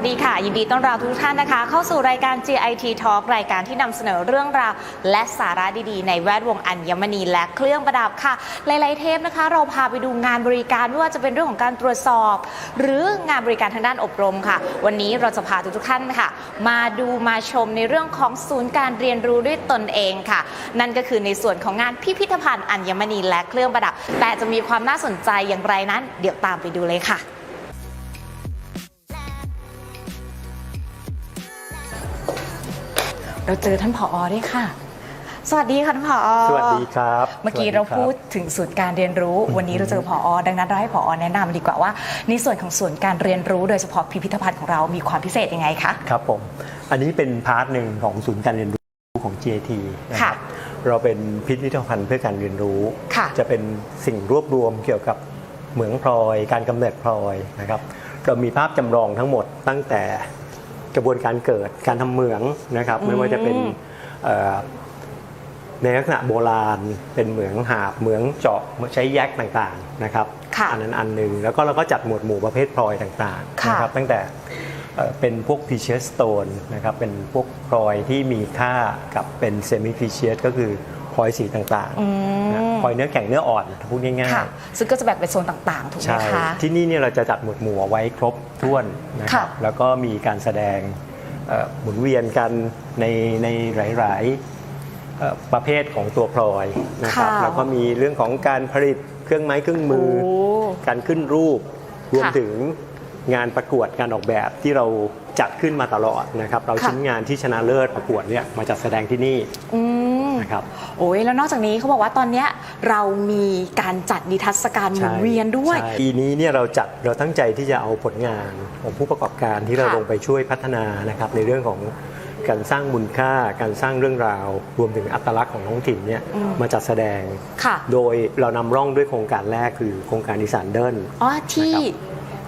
สวัสดีค่ะ ยินดีต้อนรับทุกท่านนะคะ เข้าสู่รายการ GIT Talk รายการที่นำเสนอเรื่องราว และสาระดีๆ ในแวดวงอัญมณีและเครื่องประดับค่ะ หลายๆเทปนะคะ เราพาไปดูงานบริการไม่ว่าจะเป็นเรื่องของการตรวจสอบ หรืองานบริการทางด้านอบรมค่ะ วันนี้เราจะพาทุกท่านค่ะ มาดูมาชมในเรื่องของศูนย์การเรียนรู้ด้วยตนเองค่ะ นั่นก็คือในส่วนของงานพิพิธภัณฑ์อัญมณีและเครื่องประดับ แต่จะมีความน่าสนใจอย่างไรนั้น เดี๋ยวตามไปดูเลยค่ะ เราเจอท่านผออด้วยค่ะ สวัสดีค่ะท่านผอสวัสดีครับ เมื่อกี้สวัสเราคบพูดถึงศูนย์การเรียนรู้ วันนี้เราเจอผอ ดังนั้นเราให้ผอแนะนำดีกว่าว่า ในส่วนของศูนย์การเรียนรู้ โดยเฉพาะพิพิธภัณฑ์ของเรามีความพิเศษยังไงคะ ครับผม อันนี้เป็นพาร์ทหนึ่งของศูนย์การเรียนรู้ของ GAT นะคค่ะรับเราเป็นพิพิธภัณฑ์เพื่อการเรียนรู้ค่ะจะเป็นสิ่งรวบรวมเกี่ยวกับเหมืองพลอย การกำเนิดพลอยนะครับ เรามีภาพจำลองทั้งหมดตั้งแต่ กระบวนการเกิดการทำเหมืองนะครับ ไม่ว่าจะเป็นเอ่อในลักษณะโบราณเป็นเหมืองหาบเหมืองเจาะใช้แยกต่างๆนะครับค่ะอันนั้นอันหนึ่งแล้วก็เราก็จัดหมวดหมู่ประเภทพลอยต่างๆค่ะนะครับตั้งแต่เอ่อเป็นพวก precious stone นะครับเป็นพวกพลอยที่มีค่ากับเป็น semi precious ก็คือพลอยสีต่างอืๆนะม พลอยเนื้อแข็งเนื้ออ่อนพูดง่ายค่ะ ซึ่งก็จะแบ่งเป็นโซนต่างๆ ถูกๆไหมใช่คะ ที่นี่เนี่ยเราจะจัดหมวดหมู่เอาไว้ครบถ้วนนะครับค่ะแล้วก็มีการแสดงเอ่อหมุนเวียนกันในในหลายๆเอ่อประเภทของตัวพลอยนะครับค่ะ แล้วก็มีเรื่องของการผลิตเครื่องไม้เครื่องมือโอ้การขึ้นรูปรวมค่ะถึงงานประกวดการออกแบบที่เราจัดขึ้นมาตลอดนะครับ เราค่ะ ชิ้นงานที่ชนะเลิศประกวดเนี่ยมาจัดแสดงที่นี่อืม นะครับ โอ้ยแล้วนอกจากนี้เขาบอกว่าตอนเนี้ยเรามีการจัดนิทรรศการหมุนเวียนด้วย ใช่ปีนี้เนี่ยเราจัดเราตั้งใจที่จะเอาผลงานของผู้ประกอบการที่เราค่ะลงไปช่วยพัฒนานะครับในเรื่องของการสร้างมูลค่า การสร้างเรื่องราว รวมถึงอัตลักษณ์ของท้องถิ่นเนี่ยอืม มาจัดแสดง ค่ะโดยเรานำร่องด้วยโครงการแรกคือโครงการอีสานเดิน อ๋อที่อี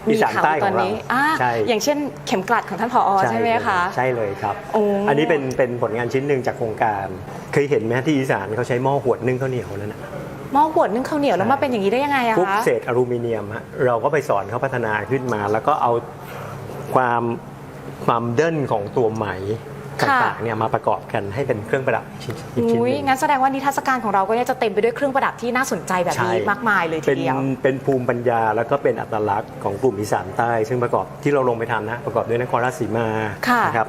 มีสานข่าวใต้ตอนของเรานี้อ่าใช่ อย่างเช่นเข็มกลัดของท่านผอใช่ไหมเลยคะ ใช่เลยครับ โอ้อันนี้เป็นเป็นผลงานชิ้นหนึ่งจากโครงการ เคยเห็นไหมที่อีสานเขาใช้หม้อหวดนึ่งข้าวเหนียวนั่นนะหม้อขวดนึ่งข้าวเหนียวแล้วมาเป็นอย่างนี้ได้ยังไงอะพวกคะ เศษอลูมิเนียมฮะเราก็ไปสอนเขาพัฒนาขึ้นมา แล้วก็เอาความความเด่นของตัวไหมต่างๆเนี่ยมาประกอบกันให้เป็นเครื่องประดับชิ้นอีกชิ้นหอุ้ยนึ่ง งั้นแสดงว่านิทรรศการของเราก็เนี่ยจะเต็มไปด้วยเครื่องประดับที่น่าสนใจแบบนี้ใช่ มากมายเลยทีเป็นเดียว เป็นภูมิปัญญาแล้วก็เป็นอัตลักษณ์ของกลุ่มอีสานใต้ ซึ่งประกอบที่เราลงไปทำนะ ประกอบด้วยนครราชสีมาค่ะ นะครับ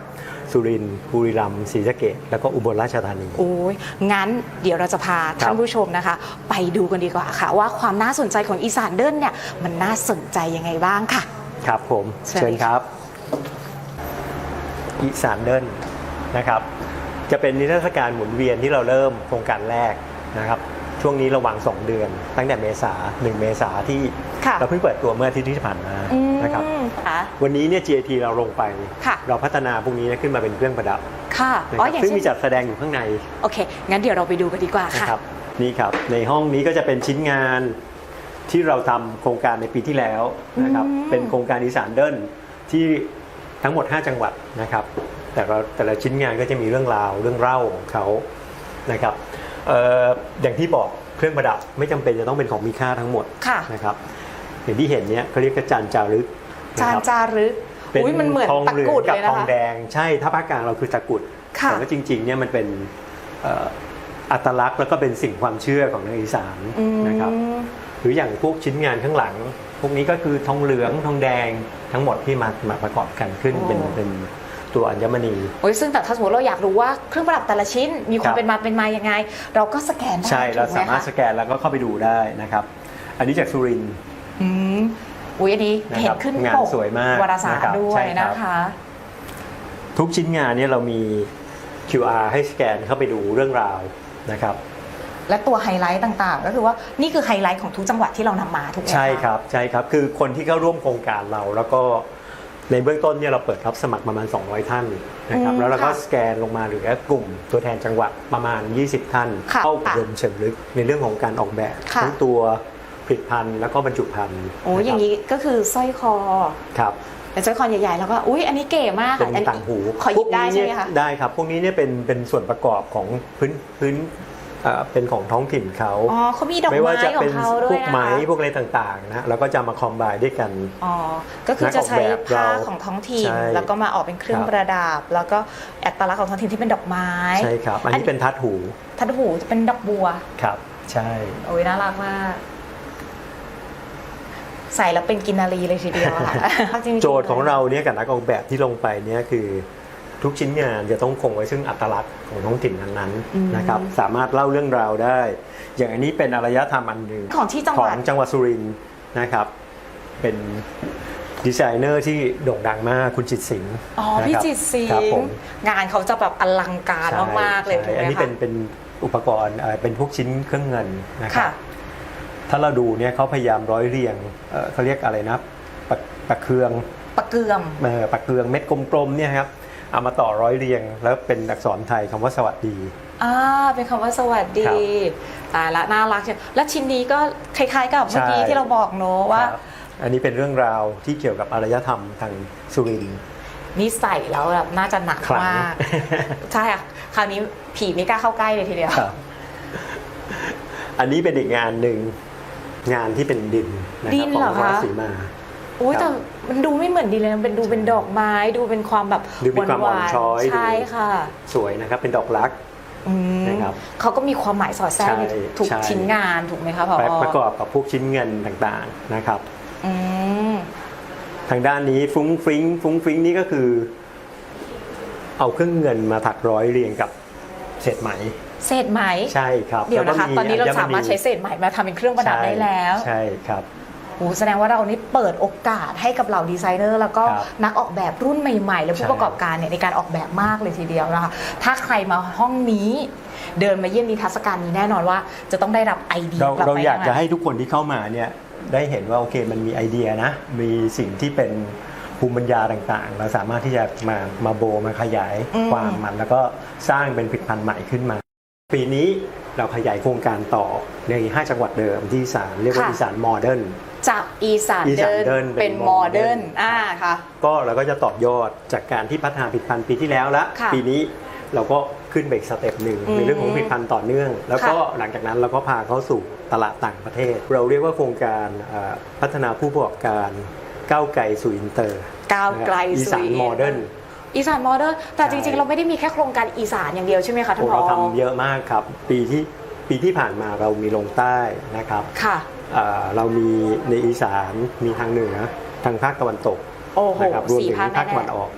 สุรินทร์บุรีรัมย์ศรีสะเกษแล้วก็อุบลราชธานี โอ้ยงั้นเดี๋ยวเราจะพาท่านผู้ชมนะคะ ไปดูกันดีกว่าค่ะ ว่าความน่าสนใจของอีสานเดินเนี่ยมันน่าสนใจยังไงบ้างค่ะ ครับผมเชิญเชิญครับ อีสานเดินนะครับ จะเป็นนิทรรศการหมุนเวียนที่เราเริ่มโครงการแรกนะครับ ช่วงนี้ระหว่าง 2 เดือน ตั้งแต่เมษา1เมษาที่ ค่ะเราเพิ่งเปิดตัวเมื่ออาทิตย์ที่ผ่านมาอืมนะครับค่ะวันนี้เนี่ย GAT เราลงไป ค่ะ เราพัฒนาพวกนี้ขึ้นมาเป็นเครื่องประดับค่ะนะอ๋คอรับอย่างซึ่งเช่มีนจัดแสดงอยู่ข้างในโอเค งั้นเดี๋ยวเราไปดูกันดีกว่านะค่ะ ครับนี่ครับ ในห้องนี้ก็จะเป็นชิ้นงานที่เราทำโครงการในปีที่แล้วนะครับอืม เป็นโครงการอีสานเดินที่ทั้งหมด 5 จังหวัดนะครับ แต่ละแต่ละชิ้นงานก็จะมีเรื่องราวเรื่องเล่าของเขานะครับเอ่ออย่างที่บอกเครื่องประดับไม่จำเป็นจะต้องเป็นของมีค่าทั้งหมด ค่ะ นะครับ อย่างที่เห็นเนี้ยเขาเรียกกระจานจารึกจานนะครับจารึกเป็นอุ้ยมันเหมือนทองตะเหลือกกรุดกับเลยทนะองคะแดง ใช่ถ้าภาคกลางเราคือตะกรุดค่ะแต่ว่าจริงๆเนี่ยมันเป็นเอ่ออัตลักษณ์แล้วก็เป็นสิ่งความเชื่อของทางอีสานอืมนะครับหรืออย่างพวกชิ้นงานข้างหลัง พวกนี้ก็คือทองเหลืองทองแดงทั้งหมดที่มามาประกอบกันขึ้นโอ้เป็นเป็นตัวอัญมณีโอ้ยซึ่งแต่ถ้าสมมติเราอยากรู้ว่าเครื่องประดับแต่ละชิ้นมีควาครัมบเป็นมาเป็นมายังไง เราก็สแกนได้ใช่เราถูกไหสามารถคะสแกนแล้วก็เข้าไปดูได้นะครับ อันนี้จากสุรินทร์ อืมอุ้ยอันนี้นะครับเห็นขึ้นงานปกสวยมากวารสารนะครับด้วยใช่ครับ นะคะ ทุกชิ้นงานเนี่ยเรามี QR ให้สแกนเข้าไปดูเรื่องราวนะครับ และตัวไฮไลท์ต่างๆ ก็คือว่านี่คือไฮไลท์ของทุกจังหวัดที่เรานำมาถูกไหมะ ใช่ครับใช่ครับคือคนที่เข้าร่วมโครงการเรา แล้วก็ในเบื้องต้นเนี่ยเราเปิดรับสมัครประมาณ 200 ท่านนะครับอืมแล้วเราก็ค่ะสแกนลงมาเหลือกลุ่มตัวแทนจังหวัดประมาณ 20 ท่าน ค่ะเข้าอบรมเชิงลึกในเรื่องของการออกแบบค่ะ ทั้งตัว ผลิตภัณฑ์แล้วก็บรรจุภัณฑ์โอ้ยอย่างนี้นี้ก็คือสร้อยคอครับเป็นสร้อยคอใหญ่ๆ แล้วก็อุ้ยอันนี้เก๋มากเป็ค่ะนต่างหูขอหยิบได้ใช่ไหมพวกนี้คะเนี่ยได้ครับ พวกนี้เนี่ยเป็นเป็นส่วนประกอบของพื้นพื้นเอ่อเป็นของท้องถิ่นเขาอ๋อเขามีดอกไม่ว่าไม้จะขอเป็งนเขาด้พววยกนะไม้คะพวกอะไรต่างๆนะแล้วก็จะมาคอมไบด้วยกันอ๋อก็คือจะใช้นักออกแบบผ้าเราของท้องถิ่นใช่แล้วก็มาออกเป็นเครื่องครับประดับ แล้วก็อัตลักษณ์ของท้องถิ่นที่เป็นดอกไม้ใช่ครับ อันนี้เป็นทัดหู ทัดหูจะเป็นดอกบัวครับ ใช่โอ้ยน่ารักมาก ใส่แล้วเป็นกินนารีเลยทีเดียวอะค่ะจริงๆโจทย์ของเราเนี่ยกับนักออกแบบที่ลงไปเนี่ยคือทุกชิ้นงานจะต้องคงไว้ซึ่งอัตลักษณ์ของท้องถิ่นนั้นอืมๆนะครับสามารถเล่าเรื่องราวได้ อย่างอันนี้เป็นอารยธรรมอันหนึ่งของที่จังขหอวัดงจังหวัดสุรินทร์นะครับ เป็นดีไซเนอร์ที่โด่งดังมากคุณจิตรสิงห์อ๋อนะครับพี่จิตรศิครับลผป์มงานเขาจะแบบอลังการใช่มากๆเลยใช่ถูกไหมอันนี้คะเป็นเป็นอุปกรณ์เอ่อเป็นพวกชิ้นเครื่องเงินนะครัค่ะบ ถ้าเราดูเนี่ยเขาพยายามร้อยเรียงเอ่อเขาเรียกอะไรนะปะปะเคืองปะเกือมเอ่อปะเคืองเม็ดกลมๆเนี่ยครับเอามาต่อร้อยเรียง แล้วเป็นอักษรไทยคำว่าสวัสดีอ่าเป็นคำว่าสวัสดีครับตายละน่ารักเชียวแล้วชิ้นนี้ก็คล้ายๆ กับเมื่อกี้ใช่ที่เราบอกเนอะว่าครับอันนี้เป็นเรื่องราวที่เกี่ยวกับอารยธรรมทางสุรินทร์นี่ใส่แล้วแบบน่าจะหนักขลังมากใช่ค่ะคราวนี้ผีไม่กล้าเข้าใกล้เลยทีเดียวครับอันนี้เป็นอีกงานหนึ่ง งานที่เป็นดินนะดิครับนของเหรอคะราชสีมา โอ้ยครัแต่บมันดูไม่เหมือนดีเลยมันเป็นดูเป็นดอกไม้ดูเป็นความแบบดูมีความหอ่อนช้อยๆใช่ดูค่ะสวยนะครับ เป็นดอกรัก อืมนะครับเขาก็มีความหมายสอดแทรกในใช่ทุกใช่ ชิ้นงานถูกไหมคะพอประกอบกับพวกชิ้นเงินต่างๆนะครับ อืม ทางด้านนี้ฟุ้งฟริ้งฟุ้งฟริ้งนี่ก็คือ เอาเครื่องเงินมาถักร้อยเรียงกับ เศษไหม เศษไหมใช่ครับเดี๋ยวนะคะแล้ก็ตอนนี้เราญมณีสามารถใช้เศษไหมมาทำเป็นเครื่องประดับได้แล้ว ใช่ครับโอ้แสดงว่าเรานี่เปิดโอกาสให้กับเหล่าดีไซเนอร์แล้วก็ครับนักออกแบบรุ่นใหม่ๆ และผู้ใช่ประกอบการเนี่ยในการออกแบบมากเลยทีเดียวนะคะ ถ้าใครมาห้องนี้ เดินมาเยี่ยมนิทรรศการนี้แน่นอนว่า จะต้องได้รับไอเดียเรากลับเราไปอยากทั้งจะนั้นให้ทุกคนที่เข้ามาเนี่ยได้เห็นว่าโอเคมันมีไอเดียนะ มีสิ่งที่เป็น ภูมิปัญญาต่างๆ เราสามารถที่จะมามาโบมาขยายอืมความมัน แล้วก็สร้างเป็นผลิตภัณฑ์ใหม่ขึ้นมา ปีนี้เราขยายโครงการต่อใน 5 จังหวัดเดิมที่อีสานเรียกว่าอีสานโมเดิร์นจากอีสานอีสานเดิเดินนเป็นเป็นโมเดิร์น modern อ่าค่ะก็เราก็จะต่อยอดจากการที่พัฒนาผลิตภัณฑ์ปีที่แล้วละค่ะปีนี้เราก็ขึ้นไปอีกสเต็ปหนึ่งอืมในเรื่องของผลิตภัณฑ์ต่อเนื่อง แล้วก็ค่ะหลังจากนั้นเราก็พาเข้าสู่ตลาดต่างประเทศ เราเรียกว่าโครงการเอ่อพัฒนาผู้ประกอบการ ก้าวไกลสู่อินเตอร์ก้าวไกลอีสานสู่โมเดิร์นอีสานโมเดิร์นแต่จใช่ริง ๆ เราไม่ได้มีแค่โครงการอีสานอย่างเดียวใช่ไหมคะท่านผเราอทำเยอะมากครับ ปีที่ปีที่ผ่านมาเรามีลงใต้นะครับค่ะเอ่อเรามีในอีสานมีทางเหนือทางภาคตะวันตกโอ้โหนะครับรวมสี่ถึงภาคภาคตะวันแน่ออก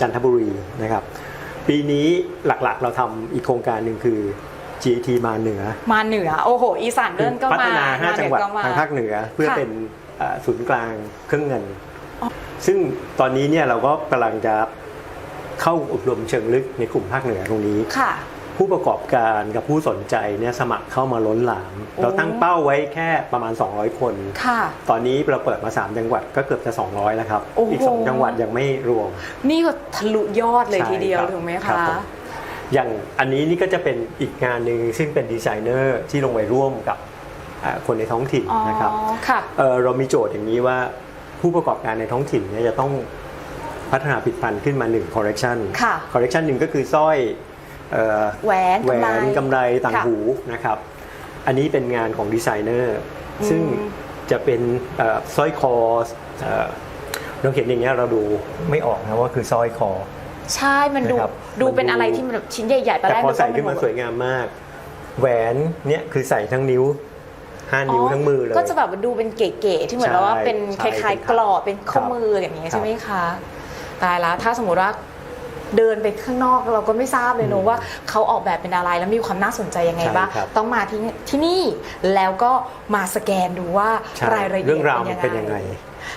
จันทบุรีนะครับ ปีนี้หลักๆเราทำอีกโครงการหนึ่งคือ GT มาเหนือๆมาเหนือ โอ้โห อีสานเดินก็พัมาฒนามา5 จังหวัดเก็มทางภาคเหนือเพื่อค่ะเป็นเอ่อ ศูนย์กลางเครื่องเงินอ๋อซึ่งตอนนี้เนี่ยเราก็กำลังจะเข้าอบรมเชิงลึกในกลุ่มภาคเหนือตรงนี้ค่ะผู้ประกอบการกับผู้สนใจเนี่ยสมัครเข้ามาล้นหลามโอ้เราตั้งเป้าไว้แค่ประมาณ 200 คนค่ะ ตอนนี้เราเปิดมา 3 จังหวัดก็เกือบจะ 200 แล้วครับโอ้โหอีก 2 จังหวัดยังไม่รวม นี่ก็ทะลุยอดเลยใช่ทีเดียวครับถูกไหมรับคะผมอย่างอันนี้นี่ก็จะเป็นอีกงานหนึ่งซึ่งเป็นดีไซเนอร์ที่ลงไปร่วมกับอ่า คนในท้องถิ่นอ๋อนะครับค่ะเอ่อเรามีโจทย์อย่างนี้ว่าผู้ประกอบการในท้องถิ่นเนี่ยจะต้องพัฒนาผลิตภัณฑ์ขึ้นมา1 correction ค่ะ correction หนึ่งก็คือสร้อยเอ่อแหวนแหวกำไรนกำไรต่างค่ะหูนะครับ อันนี้เป็นงานของดีไซเนอร์อืมซึ่งจะเป็นเอ่อสร้อยคอเอ่อเราเห็นอย่างเงี้ยเราดูไม่ออกนะว่าคือสร้อยคอ ใช่มันดูนะครับดูมันเป็นดูอะไรที่มันแบบชิ้นใหญ่ๆตอนแต่แรกพอนึกใส่ว่าขึ้นมาแบบสวยงามมาก แหวนเนี่ยคือใส่ทั้งนิ้ว 5นิ้วทั้งมือเลย ก็จะแบบดูเป็นเก๋ๆที่เหมือนแบบว่าเป็นคใช่ล้ายเป็นๆกรอบเป็นข้อครับมืออย่างนี้ครับใช่ไหมคะตายแล้วถ้าสมมติว่าเดินไปข้างนอกเราก็ไม่ทราบเลยเนอือะมว่าเขาออกแบบเป็นอะไรแล้วมีความน่าสนใจยังไงใช่บ้างครับต้องมาที่ที่นี่แล้วก็มาสแกนดูว่าใช่รายละเอียดเรื่องราวมันเป็นยังไง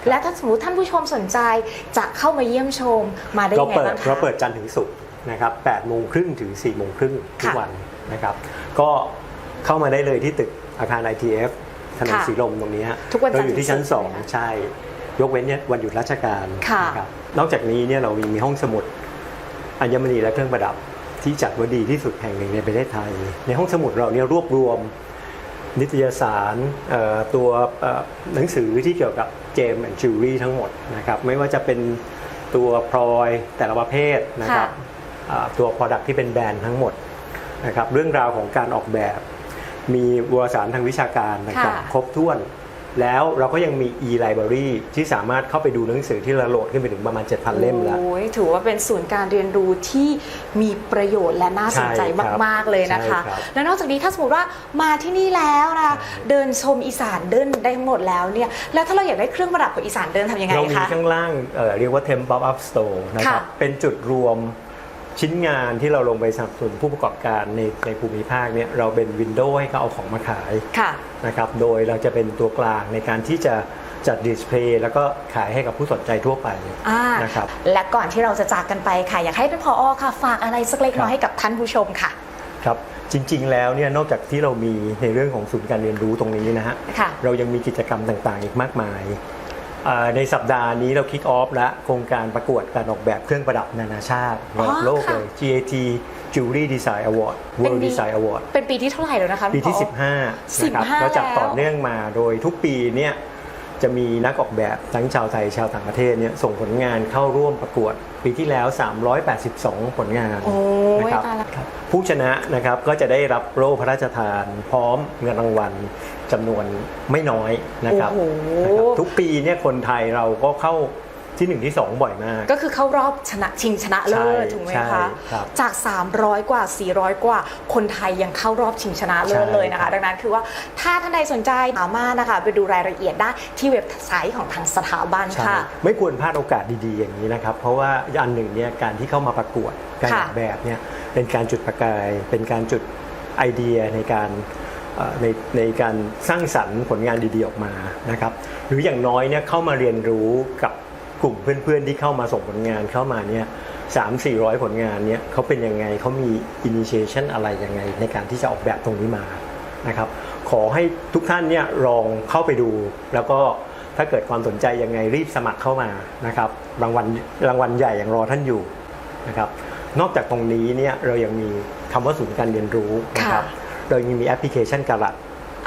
และถ้าสมมติท่านผู้ชมสนใจจะเข้ามาเยี่ยมชมมาได้เรายังไงเปิดบ้างคะเราเปิดจันทร์ถึงศุกร์นะครับ8โมงครึ่งถึง4โมงครึ่งทุกค่ะวันนะครับ ก็เข้ามาได้เลยที่ตึก อาคาร ITF ถนนค่ะสีลมตรงนี้ฮะทุกวันจันทร์เราอยู่ที่ชั้น ถึงศุกร์ใช่ไหมคะ2 ใช่ ยกเว้นเนี่ยวันหยุดราชการค่ะ นะครับนอกจากนี้เนี่ยเรามีห้องสมุดอัญมณีและเครื่องประดับที่จัดว่าดีที่สุดแห่งหนึ่งในประเทศไทย ในห้องสมุดเราเนี่ยรวบรวม นิตยสารเอ่อตัวเอ่อหนังสือที่เกี่ยวกับเจมส์แอนด์จิวเวลรี่ทั้งหมดนะครับไม่ว่าจะเป็นตัวพลอยแต่ละประเภทนะครับค่ะ อ่าตัว Product ที่เป็นแบรนด์ทั้งหมดนะครับเรื่องราวของการออกแบบ มีวารสารทางวิชาการต่างค่ะๆครบถ้วน แล้วเราก็ยังมี e-library ที่สามารถเข้าไปดูหนังสือที่เราโหลดขึ้นไปถึงประมาณ 7,000 เล่มแล้วโอ้ยถือว่าเป็นศูนย์การเรียนรู้ที่มีประโยชน์และน่าสนใจใช่ครับมาก ๆ เลยนะคะใช่ครับและนอกจากนี้ถ้าสมมติว่ามาที่นี่แล้วนะคะเดินชมอีสานเดินได้หมดแล้วเนี่ยแล้วถ้าเราอยากได้เครื่องประดับของอีสานเดินทำยังไงเรามีคะข้างล่างเอ่อเรียกว่า Temp Pop Up Store นะครับค่ะเป็นจุดรวม ชิ้นงานที่เราลงไปสนับสนุนผู้ประกอบการในในภูมิภาคเนี่ยเราเป็นวินโดว์ให้เขาเอาของมาขายค่ะนะครับโดยเราจะเป็นตัวกลางในการที่จะจัดดิสเพลย์แล้วก็ขายให้กับผู้สนใจทั่วไปอ่านะครับและก่อนที่เราจะจากกันไปค่ะ อยากให้ท่านผอค่ะ ฝากอะไรสักเล็กน้อยครับให้กับท่านผู้ชมค่ะครับจริง ๆ แล้วเนี่ยนอกจากที่เรามีในเรื่องของศูนย์การเรียนรู้ตรงนี้นะฮะค่ะเรายังมีกิจกรรมต่างๆ อีกมากมายอ่า ในสัปดาห์นี้เราคิกออฟและโครงการประกวดการออกแบบเครื่องประดับนานาชาติระดับโลกค่ะเลย GAT Jewelry Design Award World เป็นปี Design Award เป็นปีที่เท่าไหร่แล้วนะคะปีที่ท่านผอ15นะครับ15แล้วจัดแล้วต่อเนื่องมาโดยทุกปีเนี่ย จะมีนักออกแบบทั้งชาวไทยชาวต่างประเทศเนี่ยส่งผลงานเข้าร่วมประกวด ปีที่แล้ว 382 ผลงานโอ้ยนะครับตายละผู้ชนะนะครับก็จะได้รับโล่พระราชทาน พร้อมเงินรางวัลจำนวนไม่น้อยนะครับโอ้โหนะครับทุกปีเนี่ยคนไทยเราก็เข้า ที่หนึ่งที่สองบ่อยมาก ก็คือเข้ารอบชนะชิงชนะเลิศใช่ถูกไหมใช่คะครับจาก 300 กว่า 400 กว่า คนไทยยังเข้ารอบชิงชนะเลิศใช่เลยนะครัคะบดังนั้นคือว่าถ้าท่านใดสนใจสามารถนะคะไปดูรายละเอียดได้ที่เว็บไซต์ของทางสถาบันใช่ค่ะ ไม่ควรพลาดโอกาสดีๆอย่างนี้นะครับ เพราะว่าอันหนึ่งเนี่ยการที่เข้ามาประกวดการอค่ะอกแบบเนี่ยเป็นการจุดประกาย เป็นการจุดไอเดียในการเอ่อในในการสร้างสรรค์ผลงานดีๆออกมานะครับ หรืออย่างน้อยเนี่ยเข้ามาเรียนรู้กับ กลุ่มเพื่อนๆที่เข้ามาส่งผลงานเข้ามาเนี่ยสามสี่ร้อยผลงานเนี่ยเขาเป็นยังไงเขามี initiation อะไรยังไง ในการที่จะออกแบบตรงนี้มานะครับขอให้ทุกท่านเนี่ยลองเข้าไปดู แล้วก็ถ้าเกิดความสนใจยังไงรีบสมัครเข้ามานะครับรางวัลรางวัลใหญ่ยังรอท่านอยู่นะครับนอกจากตรงนี้เนี่ยเรายังมีคำว่าศูนย์การเรียนรู้นะครับค่ะเรายังมีแอปพลิเคชันกระลัด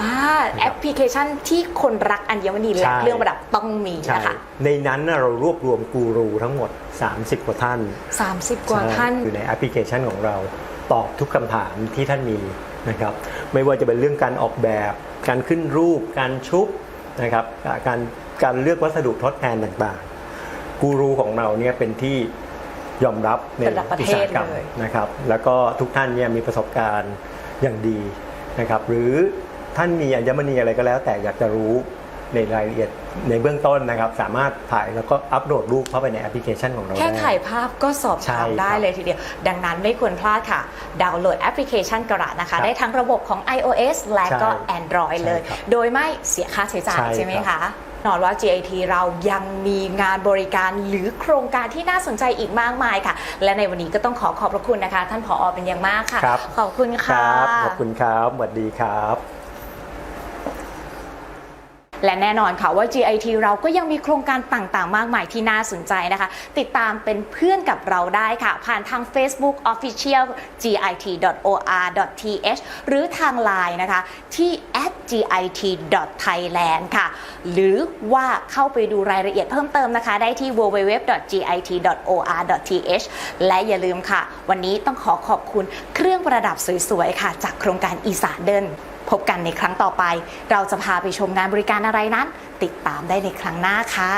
อ่าแอปพลิเคชันที่คนรักอัญมณีและใช่เครื่องประดับต้องมีใช่นะคะ ในนั้นน่ะเรารวบรวมกูรูทั้งหมด 30 กว่าท่าน 30 กว่าใช่ท่าน อยู่ในแอปพลิเคชันของเราตอบทุกคำถามที่ท่านมีนะครับไม่ว่าจะเป็นเรื่องการออกแบบ การขึ้นรูป การชุบนะครับอ่าการการเลือกวัสดุทดแทนต่างๆกูรูของเราเนี่ยเป็นที่ยอมรับในระดับประอุเทตศสาหกรรมเลยนะครับแล้วก็ทุกท่านเนี่ยมีประสบการณ์อย่างดีนะครับหรือ ท่านมีอัญมณีอะไรก็แล้ว แต่อยากจะรู้ในรายละเอียดในเบื้องต้นนะครับ สามารถถ่ายแล้วก็อัปโหลดรูปเข้าไปในแอปพลิเคชันของเราแค่ได้ ถ่ายภาพก็สอบใช่ถามได้ครับเลยทีเดียว ดังนั้นไม่ควรพลาดค่ะ ดาวน์โหลดแอปพลิเคชันกระนะครัคะบได้ทั้งระบบของ iOS และก็ ใช่ Android เลย ใช่ครับโดยไม่เสียค่าใช้จ่ายใช่ใช่ไหมครัคะบนอนว่า GIT เรายังมีงานบริการหรือโครงการที่น่าสนใจอีกมากมายค่ะ และในวันนี้ก็ต้องขอขอบพระคุณนะคะ ท่านผอเป็นอย่างมากค่ะ ครับขอบคุณคค่ะ รับขอบคุณครับสวัสดีครับ และแน่นอนค่ะว่า GIT เราก็ยังมีโครงการต่างๆ มากมายที่น่าสนใจนะคะ ติดตามเป็นเพื่อนกับเราได้ค่ะ ผ่านทาง Facebook Official git.or.th หรือทาง Line นะคะ ที่ @git.thailand ค่ะ หรือว่าเข้าไปดูรายละเอียดเพิ่มเติมนะคะ ได้ที่ www.git.or.th และอย่าลืมค่ะ วันนี้ต้องขอขอบคุณเครื่องประดับสวยๆ ค่ะ จากโครงการอีสานเดิน พบกันในครั้งต่อไป เราจะพาไปชมงานบริการอะไรนั้น ติดตามได้ในครั้งหน้าค่ะ